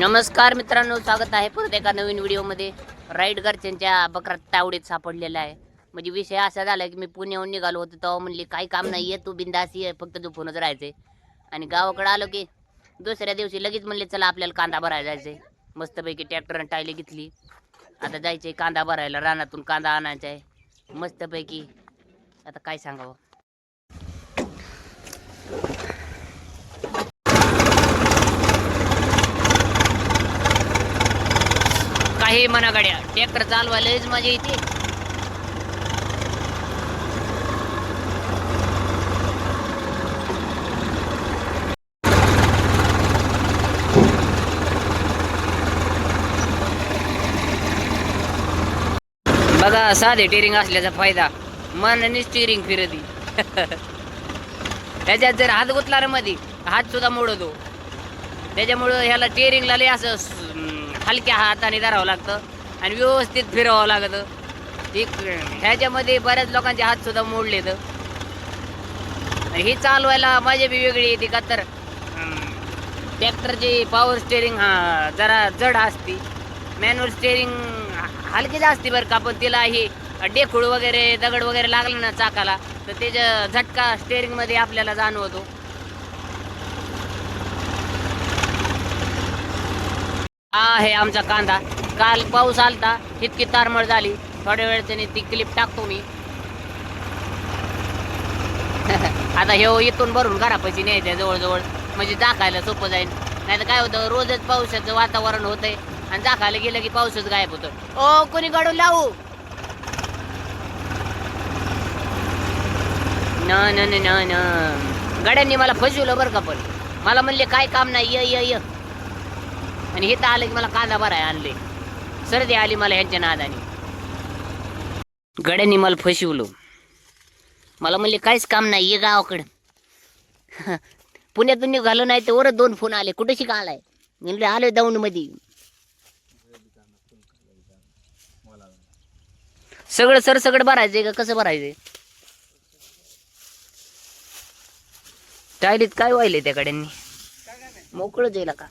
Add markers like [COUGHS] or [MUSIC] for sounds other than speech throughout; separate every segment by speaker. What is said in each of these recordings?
Speaker 1: नमस्कार मित्रांनो स्वागत आहे परत एका नवीन व्हिडिओमध्ये. राईड घरच्यांच्या बकरात तावडीत सापडलेला आहे. म्हणजे विषय असा झाला की मी पुण्याहून निघालो होतो तेव्हा म्हणली काही काम नाही आहे तू बिंदास ये फक्त झोपूनच राहायचे. आणि गावाकडे आलो की दुसऱ्या दिवशी लगेच म्हणले चला आपल्याला कांदा भरायला जायचंय. मस्तपैकी ट्रॅक्टरनं टायले घेतली. आता जायचंय कांदा भरायला रानातून कांदा आणायचा आहे. मस्तपैकी. आता काय सांगावं? आहे म्हणा गाड्या ट्रॅक्टर चालवायलाच मजा येते. बघा साधे टेरिंग असल्याचा फायदा. मनाने स्टिअरिंग फिरती. [LAUGHS] त्याच्यात जर हात गुतला रे मध्ये हात सुद्धा मोडतो. त्याच्यामुळं ह्याला टेरिंगला लय असं हलक्या हाताने धरावं लागतं आणि व्यवस्थित फिरवावं लागतं. एक ह्याच्यामध्ये बऱ्याच लोकांचे हातसुद्धा मोडलेत. मोडले तर ही चालवायला मजा बी वेगळी येते का तर ट्रॅक्टरची पॉवर स्टेअरिंग हा जरा जड असते. मॅन्युअल स्टेअरिंग हलकीच असते बरं का पण तिला ही डेखूळ वगैरे दगड वगैरे लागलं ना चाकाला तर त्याच्या झटका स्टेअरिंगमध्ये आपल्याला जाणवतो. हा आहे आमचा कांदा. काल पाऊस आलता इतकी तारमळ झाली. थोड्या वेळ त्याने ती क्लिप टाकतो मी. [LAUGHS] आता हे इथून भरून घरापाशी न्यायचं जवळजवळ. म्हणजे दाखायला सोपं जाईल नाही तर काय होतं रोजच पावसाचं वातावरण होतंय आणि दाखायला गेलं की पाऊसच गायब होतं. ओ कोणी गाडून लावू? न न न न गाड्यांनी मला फसवलं बरं का पण. मला म्हणले काय काम नाही? य य. आणि हे तर आलं की मला कांदा भराय आणले सर्दी आली मला ह्यांच्या नादाने. गड्यांनी मला फसवलं. मला म्हणले काहीच काम नाही ये गावाकडं. [LAUGHS] पुण्यातून निघालो नाही तर वरच दोन फोन आले. कुठे शिका आलाय म्हणले आलोय दौंडमध्ये सगळं सर सगळं भरायचंय का? कसं भरायचंय? टायलीत काय व्हायले त्या गड्यांनी? मोकळच येईल का?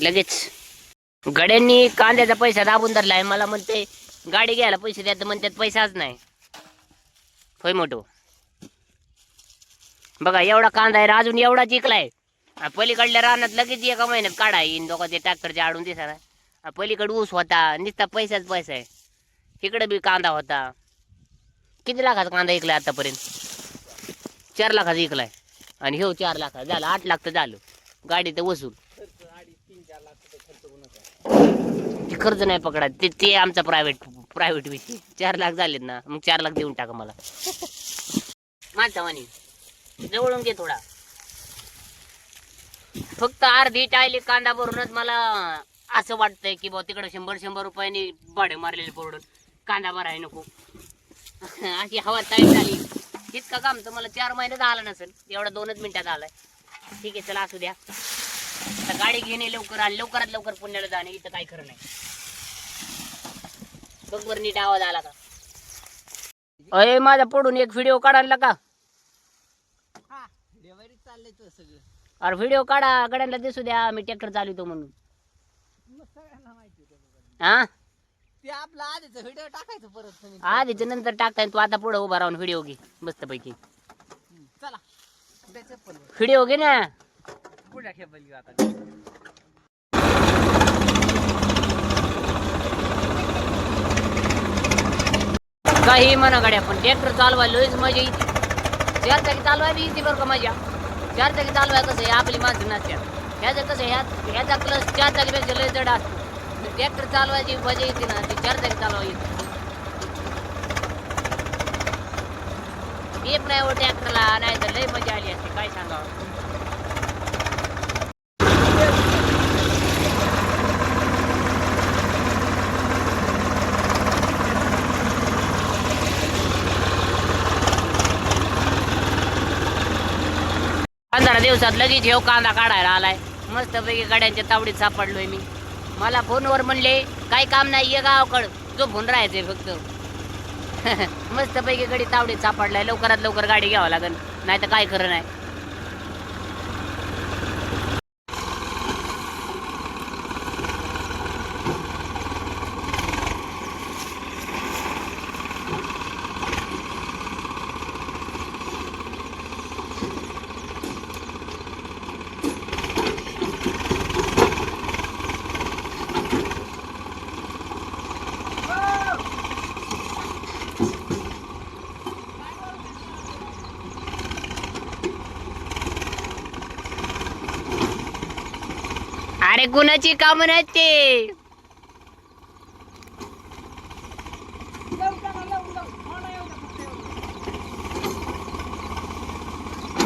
Speaker 1: लगेच. गड्यांनी कांद्याचा पैसा दाबून धरलाय मला म्हणते गाडी घ्यायला पैसे द्या तर म्हणतात पैसाच नाही. होय मोठो बघा एवढा कांदा आहे अजून एवढा जिकलाय पलीकडल्या रानात लगेच एका महिन्यात काढा येईन दोघा ते ट्रॅक्टरच्या आडून दिसणार पलीकडे ऊस होता नुसता पैसाच पैसा आहे. तिकडे बी कांदा होता. किती लाखाचा कांदा इकलाय आतापर्यंत? चार लाखाचा इकलाय आणि हो चार लाखाचा झालं आठ लाख तर झालं. गाडी तर वसूल. ते खर्च नाही पकडा ते ते आमचा प्रायव्हेट प्रायव्हेट विषय. चार लाख झालेत ना मग चार लाख देऊन टाका मला. माझा म्हणे जवळून घे थोडा. फक्त अर्धी टायली कांदा भरूनच मला असं वाटतंय की बा तिकडे शंभर शंभर रुपयाने भाडे मारलेले पडून कांदा भराय नको. [LAUGHS] अशी हवा ताईट झाली. इतका काम तर मला चार महिन्यात आला नसेल. एवढा दोनच मिनिटात आलाय. ठीक आहे चला असू द्या. गाडी घेणे लवकर आणि लवकरात लवकर पुण्याला जाणे इथं काय खरं नाही. बघ बरं नीट आवाज आला का. अय माझा पडून एक व्हिडिओ काढायला का?
Speaker 2: चाललंय तो सगळं.
Speaker 1: अरे व्हिडिओ काढा गड्यांना दिसू द्या मी ट्रॅक्टर चालवतो म्हणून. हा?
Speaker 2: ते आपला आधीच व्हिडिओ टाकायचं परत तुम्ही.
Speaker 1: आधीच नंतर टाकताय तू आता पुढे उभा राहून व्हिडिओ घे मस्त पैकी
Speaker 2: चला. पण
Speaker 1: व्हिडिओ घे ना.
Speaker 2: पुढे आता
Speaker 1: काही म्हणा गाड्या पण ट्रॅक्टर चालवायला लयच मजा येते. चार चाकी चालवायला येते बरं का मजा. चार चाकी चालवाय कसं आहे आपली माणसं नसतात. ह्याचं कसं ह्या ह्याचा क्लस चार चाकीपेक्षा लय जड असतो. ट्रॅक्टर चालवायची मजा येते ना ती चार चाकी चालवाय येते. एक नाही ट्रॅक्टरला नाही तर लय मजा आली असते काय सांगावं पंधरा दिवसात लगेच हेव कांदा काढायला आलाय. मस्तपैकी गाड्यांच्या तावडीत सापडलोय मी. मला फोनवर म्हणले काही काम नाही ये गावाकडं. झोपून राहायचंय फक्त. [LAUGHS] मस्तपैकी गडी तावडीत सापडलाय. लवकरात लवकर गाडी घ्यावं लागेल नाही तर काय खरं नाही. अरे कुणाची काम नाही ते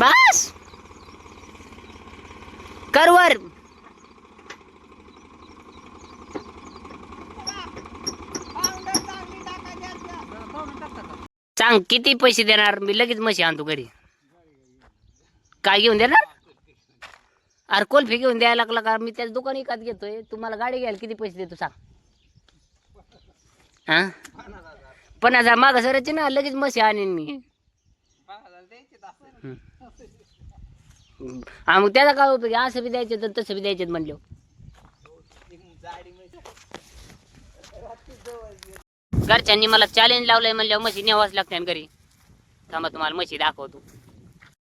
Speaker 1: बस करवर सांग किती पैसे देणार? मी लगेच मशी आणतो घरी. काय घेऊन देणार? अरे कोल्फी घेऊन द्यायला लागला का? मी त्याच दुकान विकत घेतोय. तुम्हाला गाडी घ्यायला किती पैसे देतो सांग. हा? पण हजार मागं सरायचे ना लगेच म्हशी आणीन मी. हा मग त्याचा काय उपयोग? असं बी द्यायचे तर तसं बी द्यायचे म्हणलो घरच्यांनी मला चॅलेंज लावलंय म्हणल्यावर म्हशी न्यावाच लागते घरी. थांबा तुम्हाला म्हशी दाखवतो.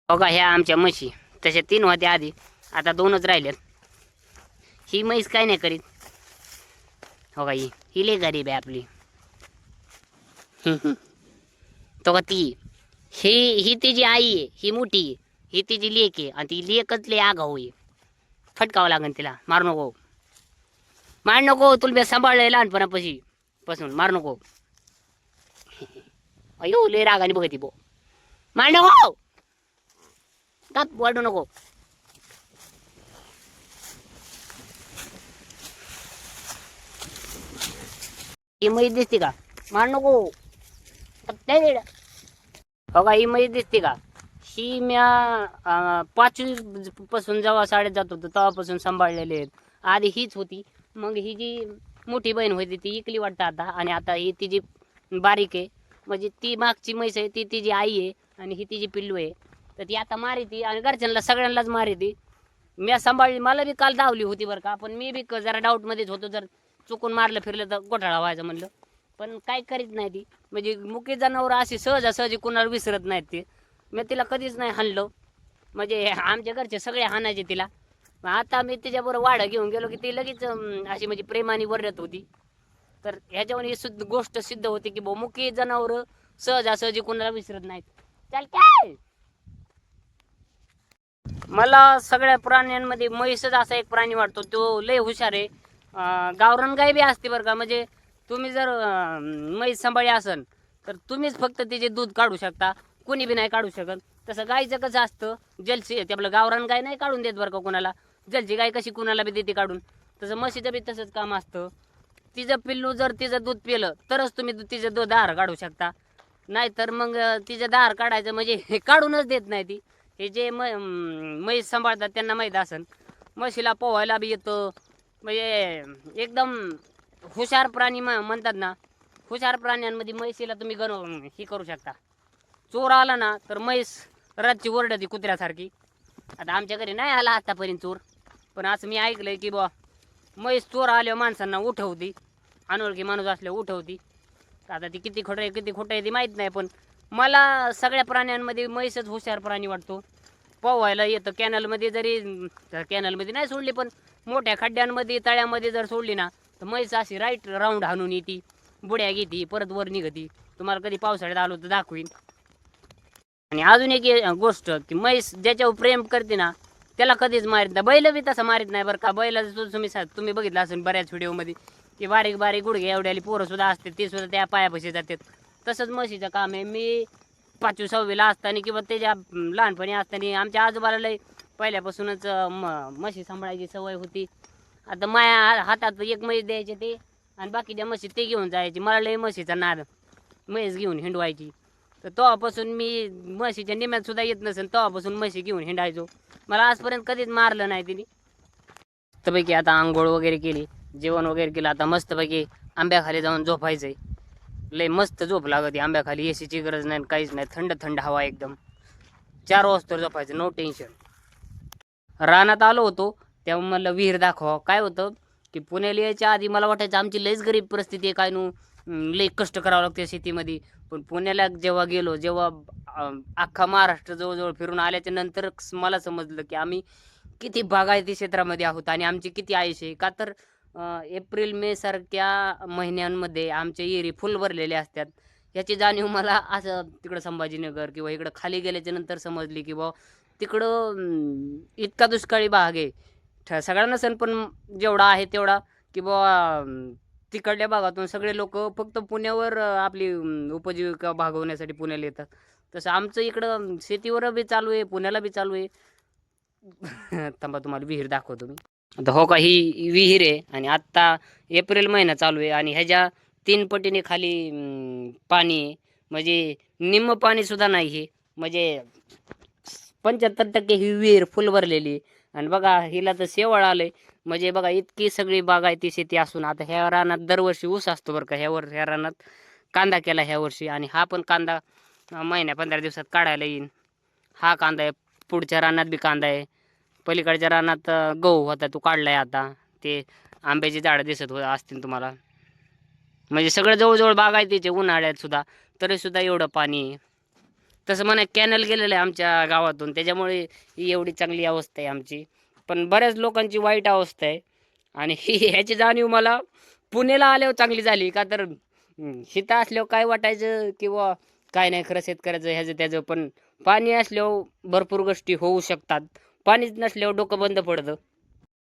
Speaker 1: बघा ह्या आमच्या म्हशी. तशा तीन होत्या आधी. आता दोनच राहिल्यात ही म्हैस काय नाही करीत. हो का ही लय गरीब आहे आपली. तो का ती ही ही तिची आई आहे ही मोठी आहे ही तिची लेक आहे आणि ती लेकच लय आगाऊ आहे. फटकावं लागेल तिला मार नको. मार नको तुला मी लहानपणापाशी. पासून मार नको. अयो लय रागाने बघती बो. मार नको. गप वाढू नको. ही म्हैस दिसते का मार नको गप नाही देणार. ही म्हैस दिसते का ही म्या पाचवी पासून जेव्हा शाळेत जात होतो तेव्हापासून सांभाळलेले आहेत आधी हीच होती मग ही जी मोठी बहीण होती ती इकली वाटतं आता आणि आता ही तिची बारीक आहे म्हणजे ती मागची म्हैस आहे ती तिची आई आहे आणि ही तिची पिल्लू आहे तर ती आता मारिती आणि घरच्यांना सगळ्यांनाच मारिती मी सांभाळली मला बी काल धावली होती बरं का पण मी बी क- जरा डाऊटमध्येच होतो जर चुकून मारलं फिरलं तर घोटाळा व्हायचं म्हणलं. पण काय करीत नाही ती. म्हणजे मुकी जनावर अशी सहजासहजी कुणाला विसरत नाहीत ते. मी तिला कधीच नाही हाणलो. म्हणजे आमच्या घरचे सगळे हाणायचे तिला. आता मी तिच्याबरोबर वाडं घेऊन गेलो की ती लगेच अशी म्हणजे प्रेमाने वरडत होती. तर ह्याच्यावर ही सुद्ध गोष्ट सिद्ध होते की मुकी जनावर सहजासहजी कुणाला विसरत नाहीत. चाल काय मला सगळ्या प्राण्यांमध्ये म्हैसच असा एक प्राणी वाटतो तो लय हुशार आहे. गावरान गाय बी असते बरं का. म्हणजे तुम्ही जर म्हैस सांभाळी असन तर तुम्हीच फक्त तिचे दूध काढू शकता. कोणी बी नाही काढू शकत. तसं गायचं कसं असतं जलसी ते आपलं गावरान गाय नाही काढून देत बरं का कोणाला. जलची गाय कशी कुणाला बी देते काढून. तसं म्हशीचं बी तसंच काम असतं. तिचं पिल्लू जर तिचं दूध पिलं तरच तुम्ही तिचं दूध दार काढू शकता. नाहीतर मग तिचं दार काढायचं म्हणजे हे काढूनच देत नाही ती. हे जे म म्हैस सांभाळतात त्यांना माहीत असन. म्हशीला पोहायला बी येतं. म्हणजे एकदम हुशार प्राणी म- म्हणतात ना हुशार प्राण्यांमध्ये म्हैसीला तुम्ही गण हे करू शकता. चोर आला ना तर म्हैस रातची ओरडती कुत्र्यासारखी. आता आमच्या घरी नाही आला आतापर्यंत चोर पण असं मी ऐकलंय की बा म्हैस चोर आल्यावर माणसांना उठवती अनोळखी माणूस असल्यावर उठवती आता ती किती खोटं आहे किती खोटं आहे ती माहीत नाही पण मला सगळ्या प्राण्यांमध्ये म्हैसच हुशार प्राणी वाटतो. पोहायला येतं. कॅनलमध्ये जरी कॅनलमध्ये नाही सोडली पण मोठ्या खड्ड्यांमध्ये तळ्यामध्ये जर सोडली ना तर म्हैस अशी राईट राऊंड हाणून येते बुड्या घेते परत वर निघती. तुम्हाला कधी पावसाळ्यात आलो तर दाखवीन. आणि अजून एक गोष्ट की म्हैस ज्याच्यावर प्रेम करते ना त्याला कधीच मारित नाही. बैल बी तसं मारित नाही बरं का. बैल तुम्ही सा- तुम्ही बघितलं असेल बऱ्याच व्हिडिओमध्ये की बारीक बारीक गुडघे एवढ्याली पोरं सुद्धा असते ते सुद्धा त्या पायापाशी जातात. तसंच म्हशीचं काम आहे. मी पाचवी सहावीला असताना किंवा त्याच्या लहानपणी असताना आमच्या आजोबाला लय पहिल्यापासूनच म म्हशी सांभाळायची सवय होती. आता माया हातात एक म्हैस द्यायचे ते आणि बाकीच्या म्हशी ते घेऊन जायचे. मला लय म्हशीचा नाद म्हैस घेऊन हिंडवायची. तर तेव्हापासून मी म्हशीच्या निम्यात सुद्धा येत नसेल तेव्हापासून म्हशी घेऊन हिंडायचो. मला आजपर्यंत कधीच मारलं नाही तिने. मस्तपैकी आता आंघोळ वगैरे केली जेवण वगैरे केलं. आता मस्तपैकी आंब्याखाली जाऊन झोपायचंय. लय मस्त झोप लागते आंब्याखाली एसीची गरज नाही काहीच नाही. थंड थंड हवा एकदम. चार वाजता झोपायचं नो टेन्शन रानात आलो होतो तेव्हा मला विहीर दाखवा. काय होतं की पुण्याला यायच्या आधी मला वाटायचं आमची लयच गरीब परिस्थिती आहे काय नू लय कष्ट करावं लागते शेतीमध्ये. पण पुण्याला जेव्हा गेलो जेव्हा अख्खा महाराष्ट्र जवळजवळ फिरून आल्याच्यानंतर मला समजलं की आम्ही किती बागायती क्षेत्रामध्ये आहोत आणि आमची किती आयुष्य आहे. का तर एप्रिल मे सारख्या महिन्यांमध्ये आमचे एरी फुल भरलेले असतात. याची जाणीव मला असं तिकडं संभाजीनगर किंवा इकडं खाली गेल्याच्यानंतर समजली की बा तिकडं इतका दुष्काळी भाग आहे. ठ- सगळ्यांना सण पण जेवढा आहे तेवढा की बा तिकडल्या भागातून सगळे लोक फक्त पुण्यावर आपली उपजीविका भागवण्यासाठी पुण्याला येतात. तसं आमचं इकडं शेतीवर बी चालू आहे पुण्याला बी चालू आहे. [LAUGHS] थांबा तुम्हाला विहीर दाखवतो मी. आता हो का ही विहीर आहे आणि आत्ता एप्रिल महिना चालू आहे आणि ह्याच्या तीन पटीने खाली पाणी आहे. म्हणजे निम्म पाणीसुद्धा नाही हे म्हणजे पंच्याहत्तर टक्के ही विहीर फुल भरलेली आहे. आणि बघा हिला तर शेवळ आहे म्हणजे बघा इतकी सगळी बागायती शेती असून आता ह्या रानात दरवर्षी ऊस असतो बरं का. ह्यावर ह्या रानात कांदा केला ह्या वर्षी आणि हा पण कांदा महिन्या पंधरा दिवसात काढायला येईन. हा कांदा आहे पुढच्या रानात बी कांदा आहे. पलीकडच्या रानात गहू होता तो काढलाय आता. ते आंब्याची झाडं दिसत हो असतील तुम्हाला. म्हणजे सगळं जवळजवळ बागायतीचे उन्हाळ्यात सुद्धा. तरी सुद्धा एवढं पाणी तसं म्हणा कॅनल गेलेलं आहे आमच्या गावातून. त्याच्यामुळे ही एवढी चांगली अवस्था आहे आमची. पण बऱ्याच लोकांची वाईट अवस्था आहे. आणि ही [LAUGHS] ह्याची जाणीव मला पुण्याला आल्यावर चांगली झाली. का तर हम्म, असल्यावर काय वाटायचं किंवा काय नाही खरं शेतकऱ्याचं ह्याचं त्याचं. पण पाणी असल्यावर भरपूर गोष्टी होऊ शकतात. पाणीच नसल्यावर डोकं बंद पडतं.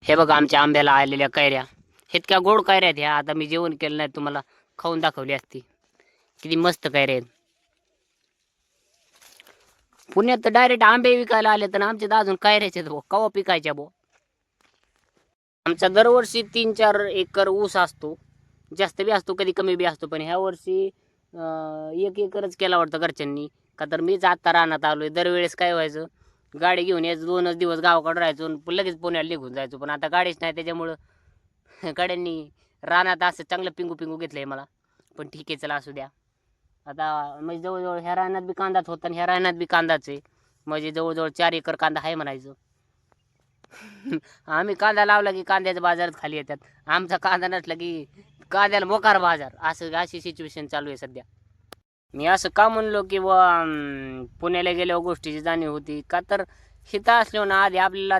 Speaker 1: हे बघा आमच्या आंब्याला आलेल्या कैऱ्या. इतक्या गोड कैऱ्या आहेत ह्या. आता मी जेवण केलं नाही तुम्हाला खाऊन दाखवली असती. किती मस्त कैऱ्या आहेत. पुण्यात तर डायरेक्ट आंबे विकायला आले तर आमच्या तर अजून कैऱ्याचे आहेत बुवा. कवा पिकायच्या बो? आमचा दरवर्षी तीन चार एकर ऊस असतो. जास्त बी असतो कधी कमी बी असतो. पण ह्या वर्षी एक एकरच केला वाटतं घरच्यांनी. का तर मीच आत्ता रानात आलोय. दरवेळेस काय व्हायचं? गाडी घेऊन यायचं दोनच दिवस गावाकडे राहायचो आणि लगेच पुण्याला निघून जायचो. पण आता गाडीच नाही त्याच्यामुळं [LAUGHS] गाड्यांनी रानात असं चांगलं पिंगू पिंगू घेतलंय मला. पण ठीक आहे चला असू द्या. आता म्हणजे जवळजवळ ह्या रानात बी कांदाच होता आणि ह्या रानात बी कांदाच आहे. म्हणजे जवळजवळ चार एकर कांदा आहे म्हणायचं. [LAUGHS] आम्ही कांदा लावला की कांद्याच्या बाजारात खाली येतात. आमचा कांदा नसला की कांद्याला मोकार बाजार. असं अशी सिच्युएशन चालू आहे सध्या. मी असं का म्हणलो की बुवा पुण्याला गेल्यावर गोष्टीची जाणीव होती. का तर हिता असल्यावर ना आधी आपल्याला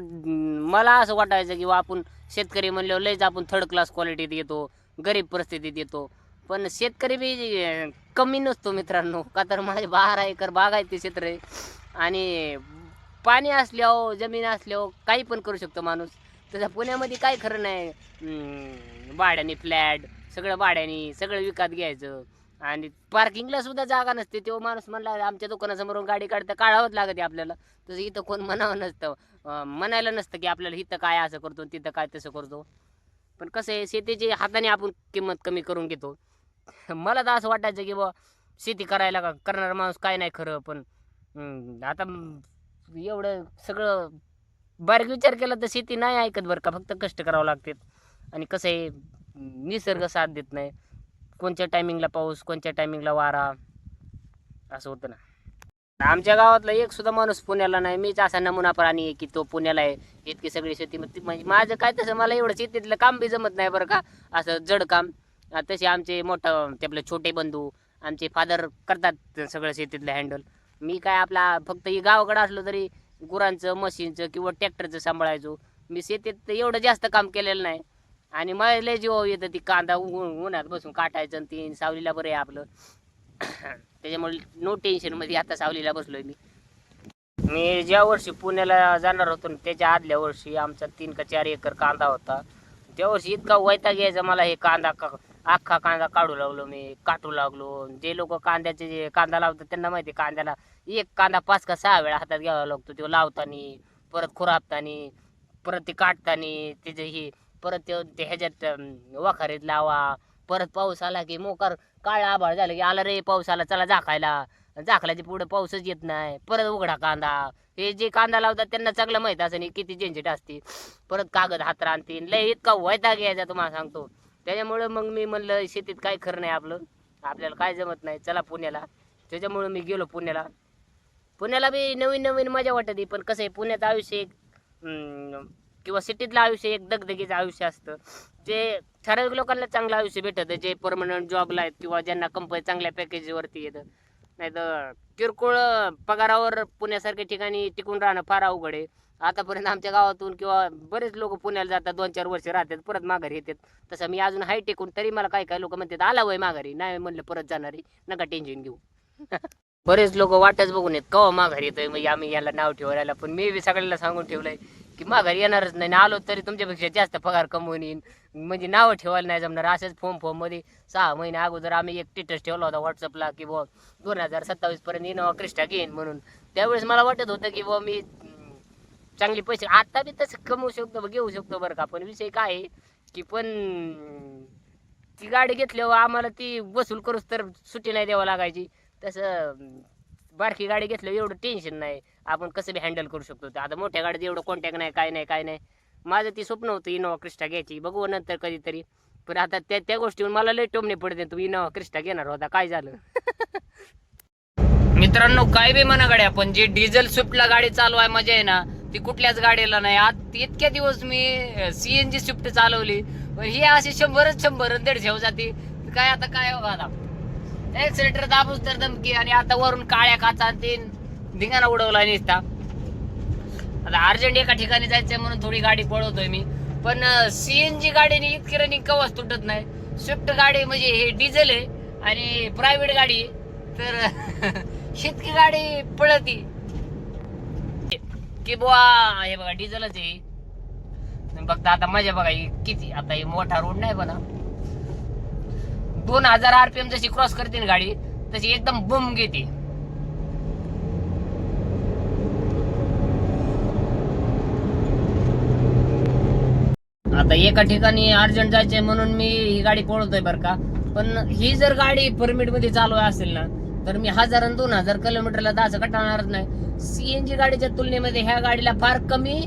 Speaker 1: मला असं वाटायचं की बा आपण शेतकरी म्हणल्यावर लयच आपण थर्ड क्लास क्वालिटीत येतो गरीब परिस्थितीत येतो. पण शेतकरी बी कमी नसतो मित्रांनो. का तर माझे बारा एकर बाग आहे ते क्षेत्र. आहे आणि पाणी असल्यावर जमीन असल्यावर काही पण करू शकतो माणूस. तसं पुण्यामध्ये काय खरं नाही. भाड्याने फ्लॅट सगळं भाड्याने सगळं विकत घ्यायचं. आणि पार्किंगला सुद्धा जागा नसते. तेव्हा माणूस म्हणला आमच्या दुकानासमोरून गाडी काढता काढावंच लागते आपल्याला. तसं इथं कोण म्हणावं नसतं. म्हणायला नसतं की आपल्याला इथं काय असं करतो तिथं काय तसं करतो. पण कसं आहे शेतीची हाताने आपण किंमत कमी करून घेतो. मला तर असं वाटायचं की बा शेती करायला का करणारा माणूस काय नाही खरं पण आता एवढं सगळं बारीक विचार केला तर शेती नाही ऐकत बरं का फक्त कष्ट करावं लागतात. आणि कसं आहे निसर्ग साथ देत नाही. कोणत्या टायमिंगला पाऊस कोणत्या टायमिंगला वारा? असं होतं ना. आमच्या गावातला एक सुद्धा माणूस पुण्याला नाही. मीच असा नमुना प्राणी आहे की तो पुण्याला आहे. इतकी सगळी शेती म्हणजे माझं काय तसं मला एवढं शेतीतलं काम बी जमत नाही बरं का. असं जड काम. तसे आमचे मोठं ते आपले छोटे बंधू आमचे फादर करतात सगळं शेतीतलं हँडल मी काय आपला फक्त ही गावाकडे असलो तरी गुरांचं मशीनचं किंवा ट्रॅक्टरचं सांभाळायचो. मी शेतीत एवढं जास्त काम केलेलं नाही. आणि मला लय जीव येतं ती कांदा उ- उन्हात बसून काटायचं आणि ती सावलीला बरं आहे आपलं. [COUGHS] त्याच्यामुळे नो टेन्शनमध्ये आता सावलीला बसलोय मी. मी ज्या वर्षी पुण्याला जाणार होतो ना, त्याच्या आदल्या वर्षी आमचा तीन का चार एकर कांदा होता. त्या वर्षी इतका वैताग यायचा मला हे कांदा का- अख्खा कांदा काढू लागलो मी काटू लागलो. जे लोक कांद्याचे जे कांदा लावतात त्यांना माहिती आहे, कांद्याला एक कांदा पाच का सहा वेळा हातात घ्यावा लागतो तो लावताना परत खुरापताना परत ते काढताना त्याचे ही परत ते ह्याच्यात वखारीत वाखारीत लावा. परत पाऊस आला की मोकार काळा आभाळ झालं की आला रे पाऊस आला चला झाकायला. झाकल्याच्या पुढे पाऊसच येत नाही. परत उघडा कांदा. हे जे कांदा लावतात त्यांना चांगलं माहीत असं नाही किती झंझट असते. परत कागद हात आणतील लय इतका वैता घ्यायचा तुम्हाला सांगतो. त्याच्यामुळं मग मी म्हणलं शेतीत काय खरं नाही आपलं. आपल्याला काय जमत नाही. चला पुण्याला. त्याच्यामुळं मी गेलो पुण्याला. पुण्याला बी नवीन नवीन मजा वाटते पण कसं आहे पुण्याचं आयुष्य एक अं, किंवा सिटीतलं आयुष्य एक दगदगीचं आयुष्य असतं. जे ठराविक लोकांना चांगलं आयुष्य भेटतं जे परमनंट जॉबला आहेत किंवा ज्यांना कंपनी चांगल्या पॅकेजवरती येतं. नाही तर किरकोळ पगारावर पुण्यासारख्या ठिकाणी टिकून राहणं फार अवघड आहे. आतापर्यंत आमच्या गावातून किंवा बरेच लोक पुण्याला जातात दोन चार वर्ष राहतात परत माघारी येतात. तसं मी अजून हाय टिकून तरी मला काही काही लोक म्हणतात आला वय माघारी नाही म्हणलं परत जाणारी नका टेन्शन घेऊ. [LAUGHS] बरेच लोक वाटच बघून येत कवा माघारी येतोय? मग आम्ही याला नाव ठेवायला पण मी बी सगळ्यांना सांगून ठेवलंय की माघारी येणारच नाही. आणि आलो तरी तुमच्यापेक्षा जास्त पगार कमवून येईन. म्हणजे नाव ठेवायला नाही जमणार. असंच फॉर्म फॉर्ममध्ये सहा महिने अगोदर आम्ही एक स्टेटस ठेवला होता व्हॉट्सअपला की बुवा दोन हजार सत्तावीस पर्यंत इनोवा क्रिस्टा घेईन म्हणून. त्यावेळेस मला वाटत होतं की बुवा मी चांगले पैसे आता बी तसं कमवू शकतो घेऊ शकतो बरं का. पण विषय काय आहे की पण ती गाडी घेतल्यावर आम्हाला ती वसूल करूच तर सुट्टी नाही द्यावं लागायची. कसं बारकी गाडी घेतल्यावर एवढं टेन्शन नाही. आपण कसं बी हँडल करू शकतो. ते आता मोठ्या गाडीत एवढं कॉन्टॅक्ट नाही काय नाही काय नाही. माझं ती स्वप्न होतं इनोवा क्रिस्टा घ्यायची. बघू नंतर कधीतरी. पण आता त्या त्या गोष्टीवर मला लय टोमणे पडते तू इनोवा क्रिस्टा घेणार होता. काय झालं? [LAUGHS] मित्रांनो काय बी म्हणा गाड्या पण जी डिझेल स्विफ्टला गाडी चालवाय मजा आहे ना ती कुठल्याच गाडीला नाही. आज इतक्या दिवस मी सीएनजी स्विफ्ट चालवली. पण ही अशी शंभरच शंभर दीडशे जाते. काय आता काय हो आता एक्सिलेटर दाबूच तर धमकी आणि आता वरून काळ्या काचा ते धिंगाणा उडवला निसता. आता अर्जंट एका ठिकाणी जायचंय म्हणून थोडी गाडी पळवतोय मी. पण सीएनजी गाडीने इतकी रनिंग कवाच तुटत नाही. स्विफ्ट गाडी म्हणजे हे डिझेल आहे आणि प्रायव्हेट गाडी आहे. तर [LAUGHS] इतकी गाडी पळती. कि बुवा हे बघा डिझेलच आहे. फक्त आता मजा बघा किती? आता हे मोठा रोड नाही बना. दोन हजार आरपीएम जशी क्रॉस करते ना गाडी तशी एकदम बम घेते. आता एका ठिकाणी अर्जंट जायचंय म्हणून मी ही गाडी पळवतोय बरं का. पण ही जर गाडी परमिटमध्ये चालू असेल ना तर मी हजार आणि दोन हजार किलोमीटरला दहाचं कटाळणारच नाही. सीएनजी गाडीच्या तुलनेमध्ये ह्या गाडीला फार कमी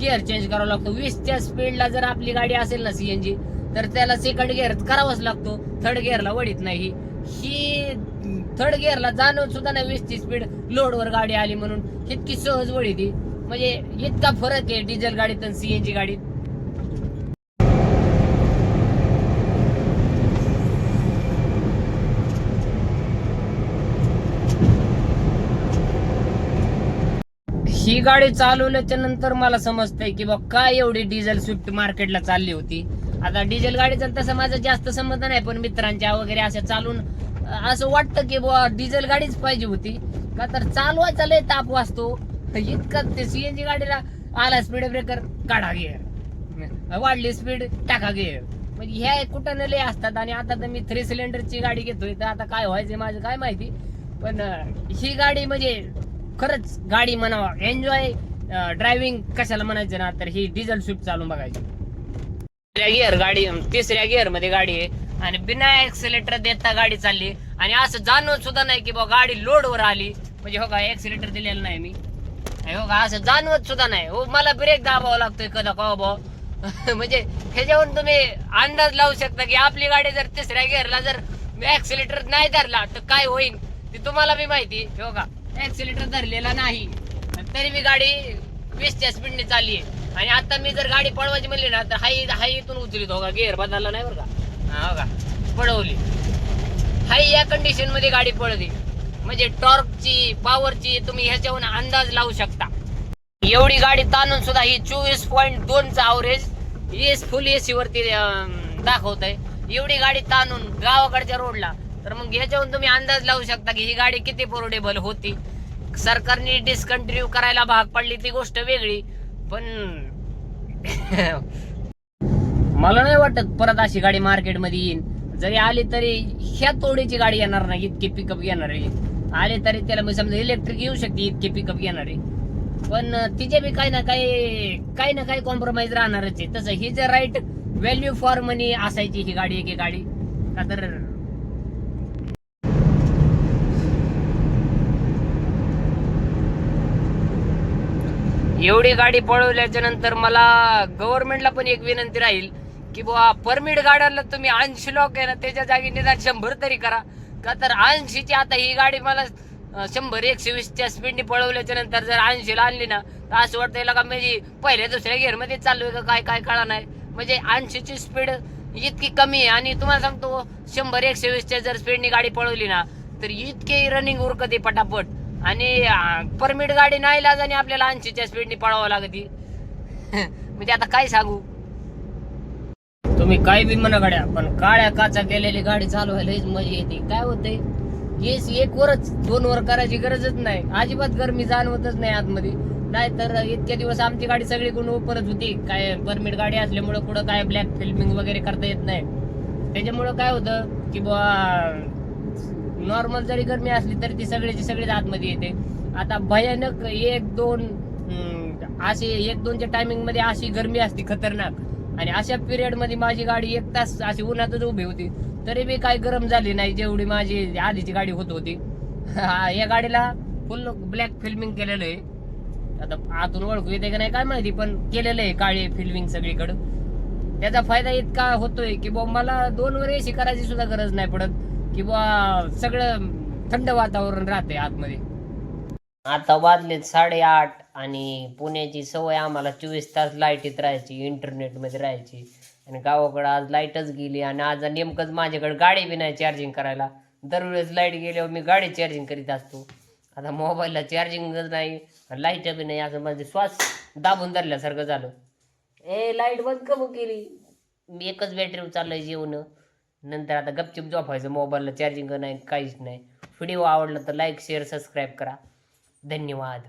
Speaker 1: गिअर चेंज करावा लागतो. वीसच्या स्पीडला जर आपली गाडी असेल ना सीएनजी तर त्याला सेकंड गिअर करावाच लागतो. थर्ड गिअरला वडीत नाही. ही थर्ड गिअरला जाणून सुद्धा नाही वीसची स्पीड लोडवर गाडी आली म्हणून. इतकी सहज वडी ती. म्हणजे इतका फरक आहे डिझेल गाडीत आणि सीएनजी गाडीत. ही गाडी चालवल्याच्या नंतर मला समजतंय की बा काय एवढी डिझेल स्विफ्ट मार्केटला चालली होती? आता डिझेल गाडीचा तसं माझं जास्त संबंध नाही पण मित्रांच्या वगैरे असं चालून असं वाटतं की बुवा डिझेल गाडीच पाहिजे होती. का तर चालवायचा लय ताप वाचतो. इतकं ते सीएनजी गाडीला आला स्पीड ब्रेकर काढा गे वाढली स्पीड टाका गे म्हणजे ह्या कुठं न लय असतात आणि आता तर मी थ्री सिलेंडरची गाडी घेतोय तर आता काय व्हायचं माझं काय माहिती. पण ही गाडी म्हणजे खरंच गाडी म्हणावा एन्जॉय ड्रायव्हिंग कशाला म्हणायचं ना तर ही डिझेल स्विफ्ट चालून बघायची. तिसऱ्या गिअर गाडी तिसऱ्या गिअरमध्ये गाडी आहे. आणि बिना एक्सिलेटर देता गाडी चालली. आणि असं जाणवत सुद्धा नाही की बा गाडी लोडवर आली. म्हणजे हो का एक्सिलेटर दिलेलं नाही मी. हो का असं जाणवत सुद्धा नाही. हो मला ब्रेक दाबावा लागतोय कदा का भाऊ [LAUGHS] म्हणजे ह्याच्यावरून तुम्ही अंदाज लावू शकता की आपली गाडी जर तिसऱ्या गिअरला जर ऍक्सिलेटर नाही धरला तर काय होईल ते तुम्हाला बी माहिती हो का ऍक्सिलेटर धरलेला नाही. तरी मी गाडी वीसच्या स्पीडने चालली आहे. आणि आता मी जर गाडी पळवायची म्हणली ना तर हाई हाई इथून उचलित हो का गेअर बदलला नाही बरं का? हा हो का? पळवली. हाई या कंडिशनमध्ये गाडी पळली. म्हणजे टॉर्कची पॉवरची तुम्ही ह्याच्यावरून अंदाज लावू शकता. एवढी गाडी ताणून सुद्धा ही चोवीस पॉईंट दोनचा अवरेज एस फुल एसी वरती दाखवत आहे एवढी गाडी ताणून गावाकडच्या रोडला तर मग ह्याच्यावरून तुम्ही अंदाज लावू शकता की ही गाडी किती पोर्टेबल होती. सरकारने डिस्कंटिन्यू करायला भाग पडली ती गोष्ट वेगळी. पण मला नाही वाटत परत अशी गाडी मार्केटमध्ये येईन. जरी आली तरी ह्या तोडीची गाडी येणार नाही इतकी पिकअप घेणार आहे. आले तरी त्याला मी समजा इलेक्ट्रिक येऊ शकते इतके पिकअप घेणार आहे. पण तिचे बी काही ना काही काही ना काही कॉम्प्रोमाइज राहणारच आहे. तसं ही जर राईट व्हॅल्यू फॉर मनी असायची ही गाडी एक गाडी. का तर एवढी गाडी पळवल्याच्या नंतर मला गव्हर्नमेंटला पण एक विनंती राहील की बुवा परमिट गाड्याला तुम्ही ऐंशी लोक आहे ना त्याच्या जागी निदान शंभर तरी करा. का तर ऐंशीची आता ही गाडी मला शंभर एकशे वीसच्या स्पीडने पळवल्याच्या नंतर जर ऐंशीला आणली ना तर असं वाटतं का म्हणजे पहिल्या दुसऱ्या गिअरमध्ये चालू आहे का काय काय कळा नाही. म्हणजे ऐंशीची स्पीड इतकी कमी आहे. आणि तुम्हाला सांगतो शंभर एकशे वीसच्या जर स्पीडने गाडी पळवली ना तर इतके रनिंग उरकते पटापट. आणि परमिट गाडी नाही लाज आणि आपल्याला ऐंशीच्या स्पीडने पळावं लागते. [LAUGHS] म्हणजे आता काय सांगू? तुम्ही काय बी म्हणा गाड्या पण काळ्या काचा केलेली गाडी चालवायला मजा येते. काय होतंय? केस एक वरच दोन वर करायची गरजच नाही. अजिबात गरमी जाणवतच नाही आतमध्ये. नाहीतर इतके दिवस आमची गाडी सगळी कोण ओपनच होती. काय परमिट गाडी असल्यामुळं कुठं काय ब्लॅक फिल्मिंग वगैरे करता येत नाही. त्याच्यामुळं काय होतं की बुवा नॉर्मल जरी गरमी असली तरी ती सगळ्याची सगळीच आतमध्ये येते. आता भयानक एक दोन असे अशी एक दोनच्या टायमिंगमध्ये अशी गरमी असते खतरनाक. आणि अशा पिरियडमध्ये माझी गाडी एक तास अशी उन्हातच उभी होती. तरी बी काही गरम झाली नाही जेवढी माझी आधीची गाडी होत होती. हा, या गाडीला फुल ब्लॅक फिल्मिंग केलेलं आहे. आता आतून ओळखू येते का नाही काय माहिती पण केलेलं आहे काळे फिल्मिंग सगळीकडं. त्याचा फायदा इतका होतोय की बुवा मला दोन वर एसी करायची सुद्धा गरज नाही पडत. की बुवा सगळं थंड वातावरण राहते आतमध्ये. आता वाजलेत साडेआठ आणि पुण्याची सवय आम्हाला चोवीस तास लाईटीत राहायची इंटरनेटमध्ये राहायची. आणि गावाकडं आज लाईटच गेली आणि आज नेमकंच माझ्याकडे गाडी बी नाही चार्जिंग करायला. दरवेळेस लाइट गेल्यावर मी गाडी चार्जिंग करीत असतो. आता मोबाईलला चार्जिंगच नाही लाइट बी नाही असं माझे श्वास दाबून धरल्यासारखं झालं. ए लाइट बंद का मग केली? मी एकच बॅटरी चाललंय जेवण. नंतर आता गपचिप झोपायचं मोबाईलला चार्जिंग नाही काहीच नाही. व्हिडिओ आवडला तर लाईक शेअर सबस्क्राईब करा. धन्यवाद.